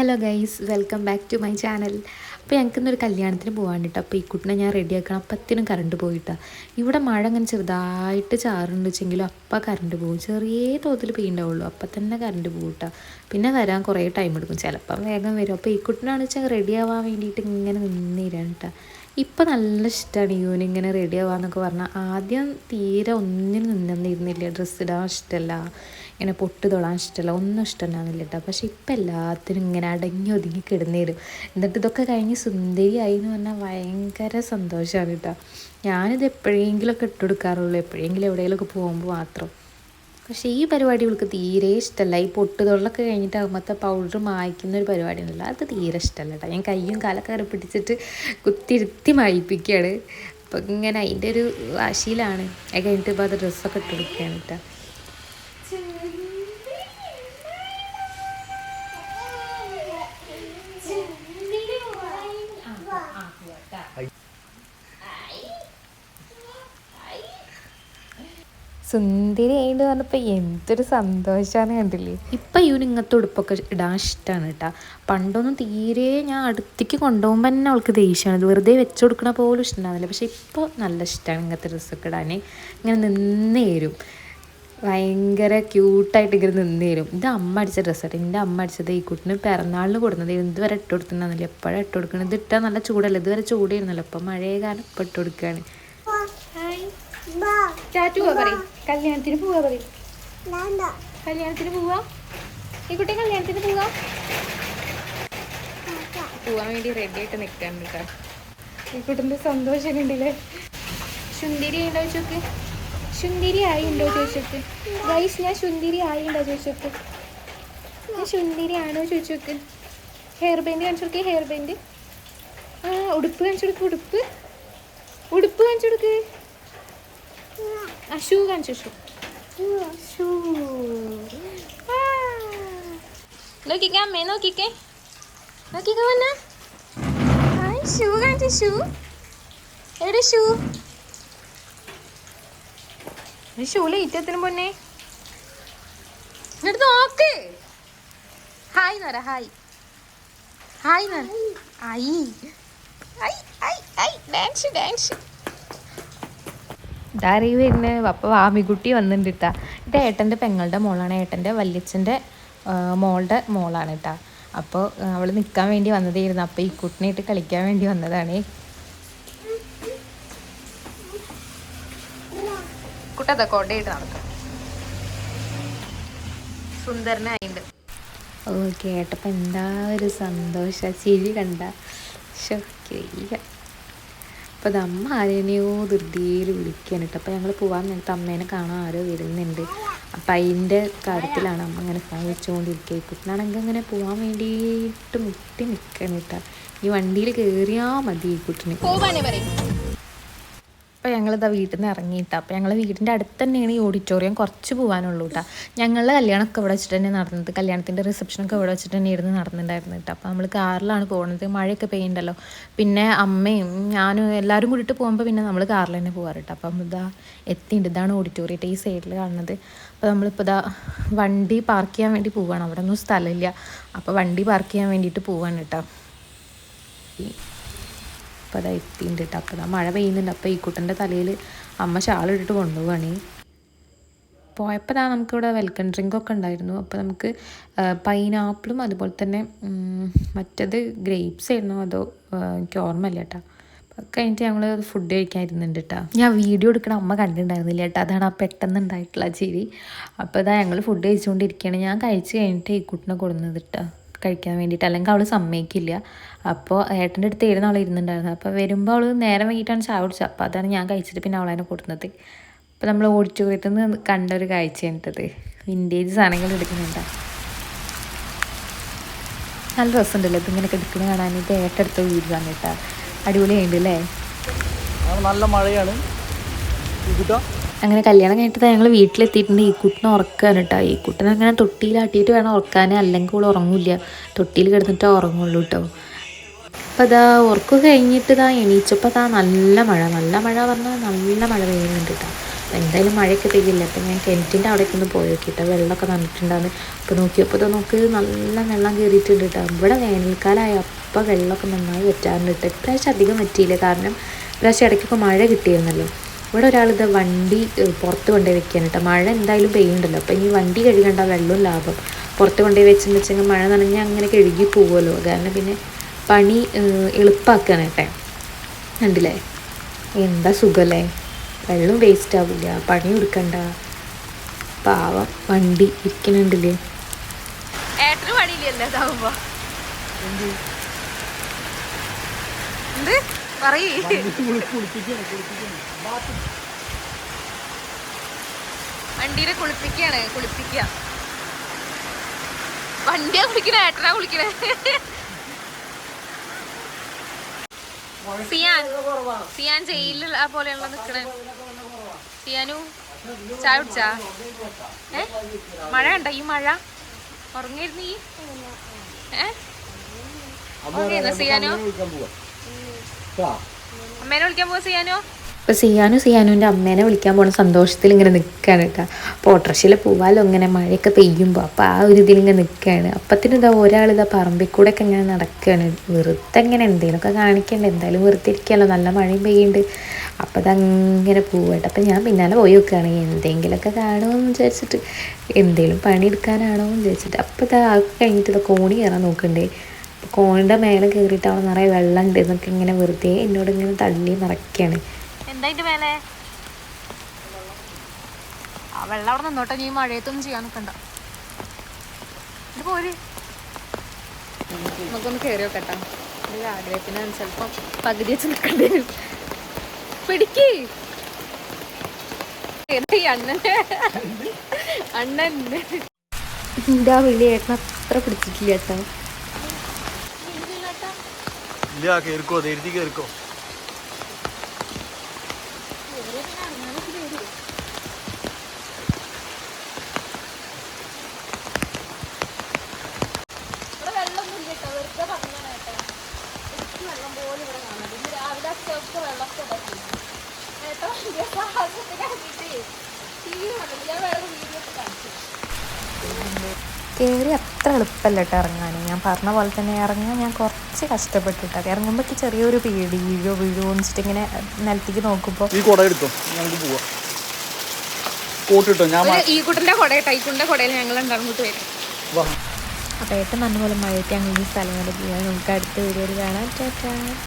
Hello guys welcome back to my channel അപ്പോൾ ഞങ്ങൾക്ക് ഇന്നൊരു കല്യാണത്തിന് പോകാൻ കേട്ടോ അപ്പോൾ ഈ കുട്ടിനെ ഞാൻ റെഡിയാക്കണം അപ്പത്തിനും കറണ്ട് പോയിട്ടാ ഇവിടെ മഴ അങ്ങനെ ചെറുതായിട്ട് ചാറുണ്ട് വെച്ചെങ്കിലും അപ്പം കറണ്ട് പോകും ചെറിയ തോതിൽ പെയ്യുണ്ടാവുള്ളൂ അപ്പം തന്നെ കറണ്ട് പോകും കേട്ടോ പിന്നെ വരാൻ കുറേ ടൈം എടുക്കും. ചിലപ്പം വേഗം വരും. അപ്പോൾ ഈ കുട്ടിനാണെന്ന് വെച്ചാൽ റെഡി ആവാൻ വേണ്ടിയിട്ട് ഇങ്ങനെ നിന്നിരാണ് കേട്ടോ ഇപ്പം നല്ല ഇഷ്ടമാണ് യൂന് ഇങ്ങനെ റെഡി ആവാന്നൊക്കെ പറഞ്ഞാൽ ആദ്യം തീരെ ഒന്നിനും നിന്നിരുന്നില്ല. ഡ്രസ്സ് ഇടാൻ ഇഷ്ടമല്ല ഇങ്ങനെ പൊട്ട് തൊടാൻ ഇഷ്ടമല്ല ഒന്നും ഇഷ്ടമുണ്ടാകുന്നില്ല കേട്ടോ പക്ഷെ ഇപ്പം എല്ലാത്തിനും ഇങ്ങനെ അടങ്ങി ഒതുങ്ങി കിടന്നേരും. എന്നിട്ട് ഇതൊക്കെ കഴിഞ്ഞ് സുന്ദരിയായി എന്ന് പറഞ്ഞാൽ ഭയങ്കര സന്തോഷമാണ് കേട്ടോ ഞാനിത് എപ്പോഴെങ്കിലുമൊക്കെ ഇട്ടുകൊടുക്കാറുള്ളൂ എപ്പോഴെങ്കിലും എവിടെയെങ്കിലുമൊക്കെ പോകുമ്പോൾ മാത്രം. പക്ഷേ ഈ പരിപാടി ഇവൾക്ക് തീരെ ഇഷ്ടമല്ല ഈ പൊട്ട് തൊള്ളൊക്കെ കഴിഞ്ഞിട്ട് അമ്മത്തെ പൗഡർ മായ്ക്കുന്ന ഒരു പരിപാടി ഉണ്ടല്ലോ അത് തീരെ ഇഷ്ടമല്ല കേട്ടോ ഞാൻ കയ്യും കാലൊക്കെ കയറി പിടിച്ചിട്ട് കുത്തിരുത്തി മായിപ്പിക്കുകയാണ് അപ്പം ഇങ്ങനെ അതിന്റെ ഒരു വാശിയിലാണ്. അത് കഴിഞ്ഞിട്ട് ഇപ്പോൾ അത് ഡ്രസ്സൊക്കെ ഇട്ട് കൊടുക്കുകയാണ് കേട്ടോ സുന്ദരി ആയിട്ട് പറഞ്ഞപ്പോൾ എന്തൊരു സന്തോഷമാണ് കണ്ടില്ലേ? ഇപ്പം ഇവന് ഇങ്ങനത്തെ ഉടുപ്പൊക്കെ ഇടാൻ ഇഷ്ടമാണ് കേട്ടോ. പണ്ടൊന്നും തീരെ ഞാൻ അടുത്തേക്ക് കൊണ്ടുപോകുമ്പോൾ തന്നെ അവൾക്ക് ദേഷ്യമാണ് ഇത് വെറുതെ വെച്ച് കൊടുക്കണ പോലും ഇഷ്ടമുണ്ടാവില്ല പക്ഷെ ഇപ്പോൾ നല്ല ഇഷ്ടമാണ് ഇങ്ങനത്തെ ഡ്രസ്സൊക്കെ ഇടാൻ ഇങ്ങനെ നിന്നേ വരും ഭയങ്കര ക്യൂട്ടായിട്ട് ഇങ്ങനെ നിന്ന് തരും. ഇത് അമ്മ അടിച്ച ഡ്രസ്സായിട്ട് എന്റെ അമ്മ അടിച്ചത് ഈ കുട്ടിന് പിറന്നാളിന് കൊടുക്കുന്നത് ഇതുവരെ ഇട്ട് കൊടുത്തിട്ടുണ്ടെന്നില്ല എപ്പോഴാണ് ഇട്ട് കൊടുക്കുന്നത് ഇത് ഇട്ടാൽ നല്ല ചൂടല്ല? ഇതുവരെ ചൂടായിരുന്നല്ലോ. ഇപ്പം മഴയെ കാലം ഇപ്പം ഇട്ട് കൊടുക്കുകയാണ് പോവാ പറയും. കല്യാണത്തിന് പോവാ പറയും. കല്യാണത്തിന് പോവാ? ഈ കുട്ടി കല്യാണത്തിന് പോവാ? പോവാൻ വേണ്ടി റെഡി ആയിട്ട് നിൽക്കാൻ കേട്ടോ ഈ കുട്ടിന്റെ സന്തോഷം ഉണ്ടല്ലേ സുന്ദരി ഉണ്ടോ ചോക്ക് സുന്ദരി ആയി ഉണ്ടോ ചോദിച്ചോക്ക് ഗൈസ് ഞാൻ സുന്ദരി ആയി ഉണ്ടോ ചോദിച്ചോക്ക് ഞാൻ സുന്ദരി ആണോ ചോദിച്ചോക്ക് ഹെയർ ബാൻഡ് കാണിച്ചു കൊടുക്കേ ഹെയർ ബാൻഡ്. ആ ഉടുപ്പ് കാണിച്ചു കൊടുക്ക് ഉടുപ്പ്. ഉടുപ്പ് കാണിച്ചു കൊടുക്ക്. ഷൂ കാണിച്ചു ഷൂ ഷൂ നോക്കിക്കേ അമ്മേ നോക്കിക്കേ നോക്കിക്കേ വന്ന ഷൂ കാണിച്ചു ഷൂ എവിടെ ഷൂ ഷൂ ലൈറ്റത്തിന് പൊന്നെ എന്നിട്ട് നോക്ക്. ഹായ് നര ഹായ് ഹായ് നര ഐ ഐ ഐ ഐ ഡാൻസ് ഡാൻസ് ഇതാറി വരുന്നത് അപ്പോൾ ആമിക്കുട്ടി വന്നിട്ടുണ്ട് കേട്ടാ ഇത് ഏട്ടന്റെ പെങ്ങളുടെ മോളാണ്. ഏട്ടന്റെ വല്യച്ഛന്റെ മോളുടെ മോളാണ് കേട്ടാ അപ്പോൾ അവൾ നിൽക്കാൻ വേണ്ടി വന്നതായിരുന്നു. അപ്പോൾ ഈ കുട്ടിനായിട്ട് കളിക്കാൻ വേണ്ടി വന്നതാണ്. കുട്ടത കൊടയിട്ട് നടക്കും. ഓ കേട്ടപ്പോൾ എന്താ ഒരു സന്തോഷ. ചിരി കണ്ട. ശരിയ അപ്പോൾ അത് അമ്മ ആരെയോ ധൃതിയിൽ വിളിക്കാൻ കേട്ടോ. അപ്പോൾ ഞങ്ങൾ പോകാൻ നേരത്തെ അമ്മേനെ കാണാൻ ആരോ വരുന്നുണ്ട്. അപ്പം അതിന്റെ കാര്യത്തിലാണ് അമ്മ അങ്ങനെ ഫോൺ വെച്ചുകൊണ്ടിരിക്കുക കുട്ടനാണെങ്കിൽ അങ്ങനെ പോകാൻ വേണ്ടിയിട്ട് മുട്ടി നിൽക്കണം ഈ വണ്ടിയിൽ കയറിയാൽ മതി ഈ കുട്ടിന്. അപ്പോൾ ഞങ്ങളിതാ വീട്ടിൽ നിന്ന് ഇറങ്ങിയിട്ടാണ് അപ്പോൾ ഞങ്ങൾ വീടിന്റെ അടുത്ത് തന്നെയാണ് ഈ ഓഡിറ്റോറിയം. കുറച്ച് പോകാനുള്ളൂ കേട്ടോ ഞങ്ങളുടെ കല്യാണമൊക്കെ ഇവിടെ വെച്ചിട്ട് തന്നെ നടന്നത്. കല്യാണത്തിന്റെ റിസപ്ഷനൊക്കെ ഇവിടെ വെച്ചിട്ട് തന്നെ ഇരുന്ന് നടന്നിട്ടുണ്ടായിരുന്നു കേട്ടോ അപ്പോൾ നമ്മൾ കാറിലാണ് പോകുന്നത് മഴയൊക്കെ പെയ്യണ്ടല്ലോ പിന്നെ അമ്മയും ഞാനും എല്ലാവരും കൂടിയിട്ട് പോകുമ്പോൾ പിന്നെ നമ്മൾ കാറിൽ തന്നെ പോകാറ് കേട്ടോ അപ്പം ഇതാ എത്തിയിട്ടുണ്ട് ഇതാണ് ഓഡിറ്റോറിയത്തെ ഈ സൈഡിൽ കാണുന്നത്. അപ്പോൾ നമ്മളിപ്പോൾ ഇതാ വണ്ടി പാർക്ക് ചെയ്യാൻ വേണ്ടി പോവുകയാണ് അവിടെ ഒന്നും സ്ഥലമില്ല. അപ്പോൾ വണ്ടി പാർക്ക് ചെയ്യാൻ വേണ്ടിയിട്ട് പോവാണ് കേട്ടോ അപ്പോൾ അതാ എത്തിയിട്ടുണ്ട് കേട്ടോ അപ്പോൾ മഴ പെയ്യുന്നുണ്ട്. അപ്പോൾ ഈ കുട്ടന്റെ തലയിൽ അമ്മ ഷാളിട്ടിട്ട് കൊണ്ടുപോവാണ്. പോയപ്പോൾ നമുക്കിവിടെ വെൽക്കം ഡ്രിങ്കൊക്കെ ഉണ്ടായിരുന്നു. അപ്പോൾ നമുക്ക് പൈനാപ്പിളും അതുപോലെ തന്നെ മറ്റത് ഗ്രേപ്സ് ആയിരുന്നു. അതോ എനിക്ക് ഓർമ്മയില്ല കേട്ടോ കഴിഞ്ഞിട്ട് ഞങ്ങൾ ഫുഡ് കഴിക്കാൻ ഇരുന്നുണ്ട് കേട്ടോ ഞാൻ വീഡിയോ എടുക്കണ അമ്മ കണ്ടിട്ടുണ്ടായിരുന്നില്ല കേട്ടോ അതാണ് ആ പെട്ടെന്ന് ഉണ്ടായിട്ടുള്ള ചിരി. അപ്പോൾ ഇതാ ഞങ്ങൾ ഫുഡ് കഴിച്ചുകൊണ്ടിരിക്കുകയാണ് ഞാൻ കഴിച്ച് കഴിഞ്ഞിട്ട് ഈ കുട്ടിനെ കൊടുക്കുന്നത് കേട്ടോ കഴിക്കാൻ വേണ്ടിയിട്ട്. അല്ലെങ്കിൽ അവൾ സമ്മതിക്കില്ല. അപ്പോൾ ഏട്ടന്റെ അടുത്ത് ഇരുന്ന് അവൾ ഇരുന്നുണ്ടായിരുന്നു. അപ്പോൾ വരുമ്പോൾ അവൾ നേരം വൈകിട്ടാണ് ചായ കുടിച്ചത്. അപ്പോൾ അതാണ് ഞാൻ കഴിച്ചിട്ട് പിന്നെ അവളതിനെ കൊടുത്തത് അപ്പോൾ നമ്മൾ ഓഡിറ്റോറിയത്തിൽ നിന്ന് കണ്ട ഒരു കാഴ്ച കണ്ടത് വിന്റേജ് സാധനങ്ങൾ എടുക്കുന്നുണ്ട്. നല്ല രസമുണ്ടല്ലോ. ഇപ്പം ഇങ്ങനെയൊക്കെ എടുക്കുന്ന കാണാനായിട്ട് ഏട്ടടുത്ത് വീട് വന്നിട്ടാ കേട്ടോ. അടിപൊളിയായിട്ട് അല്ലേ? നല്ല മഴയാണ്. അങ്ങനെ കല്യാണം കഴിഞ്ഞിട്ട് ഞങ്ങൾ വീട്ടിലെത്തിയിട്ടുണ്ട്. ഈ കുട്ടിനെ ഉറക്കാൻ കേട്ടോ. ഈ കുട്ടനെ അങ്ങനെ തൊട്ടിയിലാട്ടിയിട്ട് വേണം ഉറക്കാൻ അല്ലെങ്കിൽ കൂടെ ഉറങ്ങില്ല. തൊട്ടിയിൽ കിടന്നിട്ടേ ഉറങ്ങുള്ളൂ കേട്ടോ. അപ്പോൾ അതാ ഉറക്കു കഴിഞ്ഞിട്ട് ഇതാ എണീച്ചപ്പോൾ അതാ നല്ല മഴ. നല്ല മഴ പറഞ്ഞാൽ നല്ല മഴ പെയ്യുന്നുണ്ട് കേട്ടോ എന്തായാലും മഴയൊക്കെ പെയ്യില്ല അപ്പം ഞാൻ കിണറ്റിന്റെ അവിടേക്ക് ഒന്ന് പോയി നോക്കിയിട്ട് വെള്ളമൊക്കെ നന്നിട്ടുണ്ടാകുന്നു അപ്പോൾ നോക്കിയപ്പോൾ ഇത് നോക്ക് നല്ല വെള്ളം കയറിയിട്ടുണ്ട് കേട്ടോ ഇവിടെ വേനൽക്കാലമായ അപ്പം വെള്ളമൊക്കെ നന്നായി വറ്റാറുണ്ട് കേട്ടോ ഇപ്രാവശ്യം അധികം വറ്റിയില്ല. കാരണം ഇപ്രാവശ്യം ഇടയ്ക്കൊക്കെ മഴ കിട്ടിയിരുന്നല്ലോ. ഇവിടെ ഒരാളിത് വണ്ടി ഏഹ്, പുറത്ത് കൊണ്ടുപോയി വെക്കാൻ കേട്ടോ മഴ എന്തായാലും പെയ്യുന്നുണ്ടല്ലോ. അപ്പം ഇനി വണ്ടി കഴുകേണ്ട വെള്ളവും ലാഭം. പുറത്ത് കൊണ്ടുപോയി വെച്ചെന്ന് വെച്ചെങ്കിൽ മഴ നനഞ്ഞാൽ അങ്ങനെ കഴുകി പോകുമല്ലോ കാരണം പിന്നെ പണി എളുപ്പമാക്കുകയാണ് കേട്ടെ. കണ്ടില്ലേ? എന്താ സുഖല്ലേ? വെള്ളം വേസ്റ്റ് ആവില്ല പണി എടുക്കണ്ട. പാവം വണ്ടി ഇരിക്കണുണ്ടല്ലേ? വണ്ടീനെ കുളിപ്പിക്കാണ് കുളിപ്പിക്ക. വണ്ടിയാ കുളിക്കണേ ഏട്ടനാ കുളിക്കണേ. സിയാൻ സിയാൻ ജയിലിൽ ആ പോലെയുള്ള നിക്കണേ. സിയാനു ചായ കുടിച്ചാ? ഏ? മഴ ഉണ്ടോ ഈ മഴ? ഉറങ്ങിയിരുന്നു? ഈ ഏ ഉറങ്ങിയിരുന്നോ സിയാനു അമ്മേനെ വിളിക്കാൻ പോവാ. സിയാനോ അപ്പോൾ സിയാനു സിയാനുവിന്റെ അമ്മേനെ വിളിക്കാൻ പോണ സന്തോഷത്തിൽ ഇങ്ങനെ നിൽക്കുകയാണ് കേട്ടോ അപ്പോൾ ഓട്ടോറിക്ഷയിൽ പോവാലോ ഇങ്ങനെ മഴയൊക്കെ പെയ്യുമ്പോൾ അപ്പോൾ ആ ഒരു ഇതിൽ ഇങ്ങനെ നിൽക്കുകയാണ് അപ്പത്തിന് ഇതാ ഒരാൾ ഇതാ പറമ്പിൽ കൂടെ ഒക്കെ ഇങ്ങനെ നടക്കുകയാണ് വെറുതെ ഇങ്ങനെ എന്തെങ്കിലുമൊക്കെ കാണിക്കണ്ടേ? എന്തായാലും വെറുതെ ഇരിക്കുകയല്ലോ നല്ല മഴയും പെയ്യുന്നുണ്ട്. അപ്പോൾ അതങ്ങനെ പോവട്ടെ അപ്പം ഞാൻ പിന്നാലെ പോയി നോക്കുകയാണ് എന്തെങ്കിലുമൊക്കെ കാണുമെന്ന് വിചാരിച്ചിട്ട്. എന്തെങ്കിലും പണിയെടുക്കാനാണോ എന്ന് വിചാരിച്ചിട്ട്. അപ്പോൾ ഇതാ കഴിഞ്ഞിട്ട് ഇതാ കോണി കയറാൻ നോക്കണ്ടേ. അപ്പോൾ കോണിന്റെ മേലെ കയറിയിട്ട് അവിടെ നിറയെ വെള്ളം ഉണ്ട്. എന്നൊക്കെ ഇങ്ങനെ വെറുതെ എന്നോട് ഇങ്ങനെ തള്ളി മറക്കുകയാണ് എന്താ ഇതിന്റെ മേലെ? ആ വെള്ളം അവിടെ നിന്നോട്ടെ. നീ മഴയത്തൊന്നും ചെയ്യാൻ നിൽക്കണ്ട ഇത് പോര്. നമുക്കൊന്ന് കയറി വെക്കട്ടോ ഒരു ആഗ്രഹത്തിന് ചിലപ്പം പകുതി വെച്ച് നിൽക്കേണ്ടി വരും പിടിക്കേ അണ്ണന്റെ അണ്ണൻ? എന്താ ആ വിളി ഏട്ടൻ അത്ര പിടിച്ചിട്ടില്ല ഏട്ടാ. ഇല്ല കേൾക്കോ ധൈര്യത്തിൽ കേറിക്കോ ഇവിടെ വെള്ളമൊന്നും ഇല്ല കേട്ടോ വെറുതെ പറഞ്ഞാണ് കേട്ടോ എനിക്ക് വെള്ളം പോലും ഇവിടെ കാണാം ഇന്ന് രാവിലെ അച്ഛക്ക് വെള്ളമൊക്കെ ഇതാക്കി കേട്ടോ സാഹസത്തിന് ഇറങ്ങിയിട്ട് തീരെ വെള്ളം ഞാൻ വേറെ വീഡിയോ കാണിച്ചു കയറി അത്ര എളുപ്പമല്ല കേട്ടോ ഇറങ്ങാൻ. ഞാൻ പറഞ്ഞ പോലെ തന്നെ ഇറങ്ങാൻ ഞാൻ കുറച്ച് കഷ്ടപ്പെട്ടിട്ടാണ് ഇറങ്ങുമ്പോൾ ചെറിയൊരു പേടി വീഴോ വീഴോ വെച്ചിട്ട് ഇങ്ങനെ നിലത്തേക്ക് നോക്കുമ്പോൾ ഈ കുട എടുത്തോ. ഞങ്ങൾക്ക് പോവാം. കോട്ട് ഇട്ടോ ഞാൻ ഈ കുട്ടന്റെ കുട ടൈക്കുണ്ട കുടയിൽ ഞങ്ങൾ രണ്ടാളും വരും. വാ. അപ്പോൾ ഏട്ടൻ പറഞ്ഞ പോലെ മഴയത്ത് അങ്ങനെ ഈ സ്ഥലങ്ങളിൽ പോയാൽ നമുക്ക് അടുത്ത വീഡിയോയിൽ കാണാം. ടാറ്റാ.